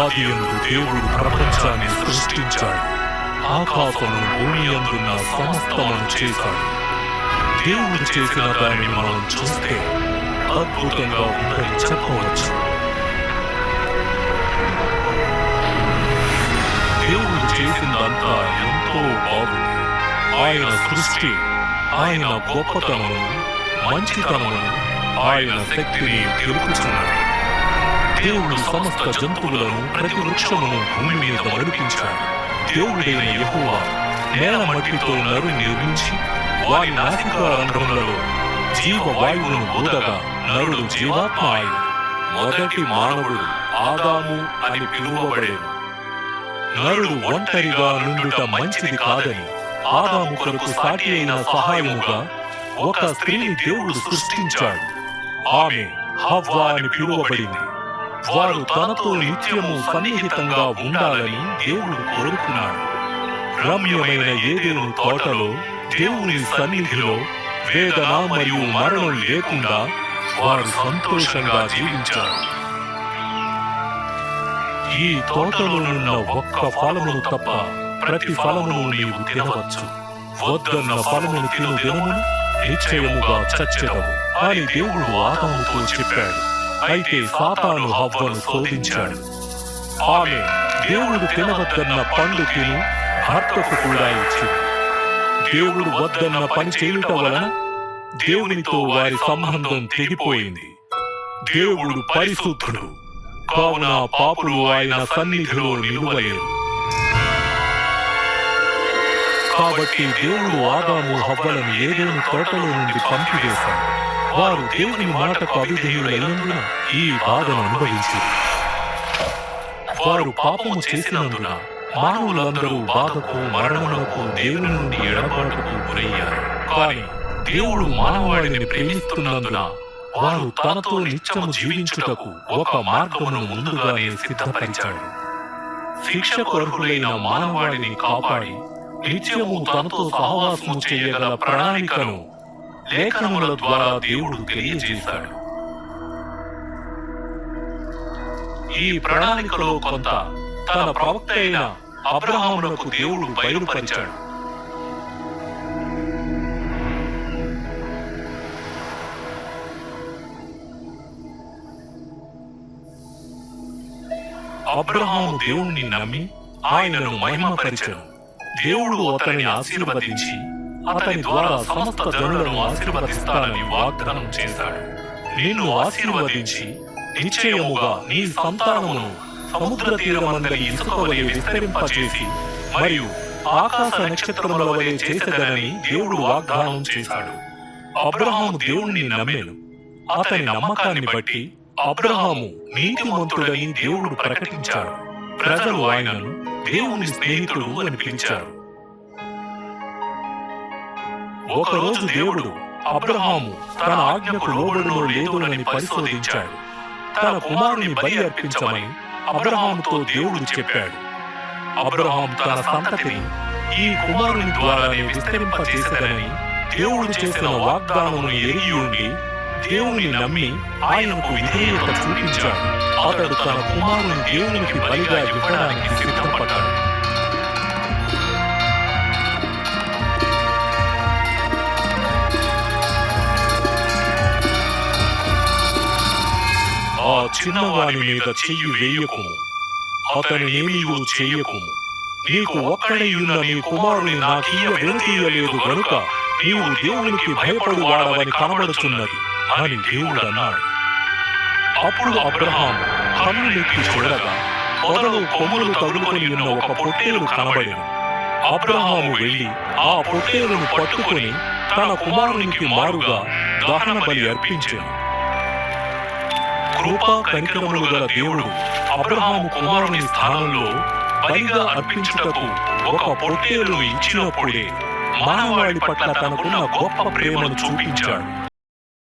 ఆది యందు దేవుడు ప్రపంచాన్ని సృష్టించాడు ఆకాశము భూమి అందున్న సమస్తమును చేశాడు దేవుడు చేసిన దాన్ని మనం చూస్తే అద్భుతంగా ఉందని చెప్పవచ్చు దేవుడు చేసిందంతా ఎంతో బాగుంది ఆయన సృష్టి ఆయన గొప్పతనము మంచితనము ఆయన శక్తిని తెలుపుచున్నది దేవుడు సమస్త జంతువులను ప్రతి వృక్షమును భూమి మీద నడిపించాడు. దేవుడైన యెహోవా నేల మట్టితో నరు నిర్మించి వారి నాసికా రంధ్రములలో జీవ వాయువును ఊదగా నరుడు జీవాత్మ ఆయన. మొదటి మానవుడు ఆదాము అని పిలువబడేను. నరుడు ఒంటరిగా నుండుట మంచిది కాదని ఆదాము కొరకు సాటి అయిన సహాయముగా ఒక స్త్రీని దేవుడు సృష్టించాడు. ఆమె హవ్వా అని పిలువబడింది. వారు తనతో నిత్యము సన్నిహితంగా ఉండాలని దేవుడు కోరుకున్నాడు. రమ్యమైన ఏదేను తోటలో దేవుని సన్నిధిలో వేదన మరియు మరణం లేకుండా వారు సంతోషంగా జీవించారు. ఈ తోటలోనున్న ఒక్క ఫలమును తప్ప ప్రతి ఫలమును నీవు తినవచ్చు. వద్దన్న ఫలమును తిను దినమును నిశ్చయముగా చచ్చెదవు అని దేవుడు ఆదాముతో చెప్పాడు. అయితే సాతాను హవ్వను శోధించాడు. ఆమె దేవుడు తినవద్దన్న పండు తిని భర్తకు కూడా ఇచ్చింది. దేవుడు వద్దన్న పని చేయుట వలన దేవునితో వారి సంబంధం తెగిపోయింది. దేవుడు పరిశుద్ధుడు. కావున పాపులు ఆయన సన్నిధిలో నిలువలేరు. కాబట్టి దేవుడు ఆదాము హవ్వలను ఏదేను తోటలో నుండి పంపివేశాడు. వారు దేవుని మాటకు అవిధేయులైనందున ఈ బాధను అనుభవించారు. వారు పాపము చేసినందున మానవులందరూ బాధకు మరణములకు దేవుని నుండి ఎడబాటుకు గురయ్యారు. కానీ దేవుడు మానవాళిని ప్రేమిస్తున్నందున వారు తనతో నిత్యము జీవించుటకు ఒక మార్గమును ముందుగానే సిద్ధపరిచాడు. శిక్షకు అర్హులైన మానవాళిని కాపాడి నిత్యము తనతో సహవాసము చేయగల ప్రణాళికను లేఖనముల ద్వారా దేవుడు తెలియజేశాడు. ఈ ప్రణాళికలో కొంత తన ప్రవక్త అయిన అబ్రహామునకు దేవుడు బయలుపరిచాడు. అబ్రహాము దేవుణ్ణి నమ్మి ఆయనను మహిమపరిచాడు దేవుడు అతనిని ఆశీర్వదించి అతని ద్వారా సమస్త జనులను ఆశీర్వదిస్తానని వాగ్దానం చేశాడు. నిన్ను ఆశీర్వదించి నిశ్చయముగా నీ సంతానమును సముద్ర తీరమందరి ఇసుక వలె విస్తరింపచేసి మరియు ఆకాశ నక్షత్రముల వలె చేసేదనని దేవుడు వాగ్దానం చేశాడు. అబ్రహాము దేవుణ్ణి నమ్మేను. అతని నమ్మకాన్ని బట్టి అబ్రహాము నీతిమంతుడని దేవుడు ప్రకటించాడు. ప్రజలు ఆయనను దేవుని స్నేహితుడు అని పిలిచారు. ఒకరోజు దేవుడు అబ్రహాము తన ఆజ్ఞకు లోబడులో లేదునని పరిశోధించాడు. తన కుమారుని బలి అర్పించమని అబ్రహాముతో దేవుడు చెప్పాడు. అబ్రహాం తన సంతతిని ఈ కుమారుని ద్వారానే విస్తరింపచేసేదనని దేవుడు చేసిన వాగ్దానమును ఎరిగి ఉండి దేవుని నమ్మి ఆయనకు విధేయత చూపించాడు. అతడు తన కుమారుని దేవునికి బలిగా ఇవ్వడానికి సిద్ధపడ్డాడు. చిన్నవాని మీద చెయ్యి వేయకుము. అతని ఏమీయూ చేయకుము. నీకు ఒక్కడైయున్న నీ కుమారుని నాకీయ వెనుకీయలేదు గనుక నీవు దేవునికి భయపడు వాడవని కనబడుచున్నది అని దేవుడు అన్నాడు అప్పుడు అబ్రహాం కన్నులెత్తి చూడగా పొదలు కొమ్ములు తగులుకొని ఉన్న ఒక పొట్టేలు కనబడెను. అబ్రహాము వెళ్ళి ఆ పొట్టేలును పట్టుకొని తన కుమారునికి మారుగా దహన బలి అర్పించాను. కృపా కనికరములు గల దేవుడు అబ్రహాము కుమారుని స్థానంలో బలిగా అర్పించుటకు ఒక పొట్టేలు ఇచ్చినప్పుడే మానవాళి పట్ల తనకున్న గొప్ప ప్రేమను చూపించాడు.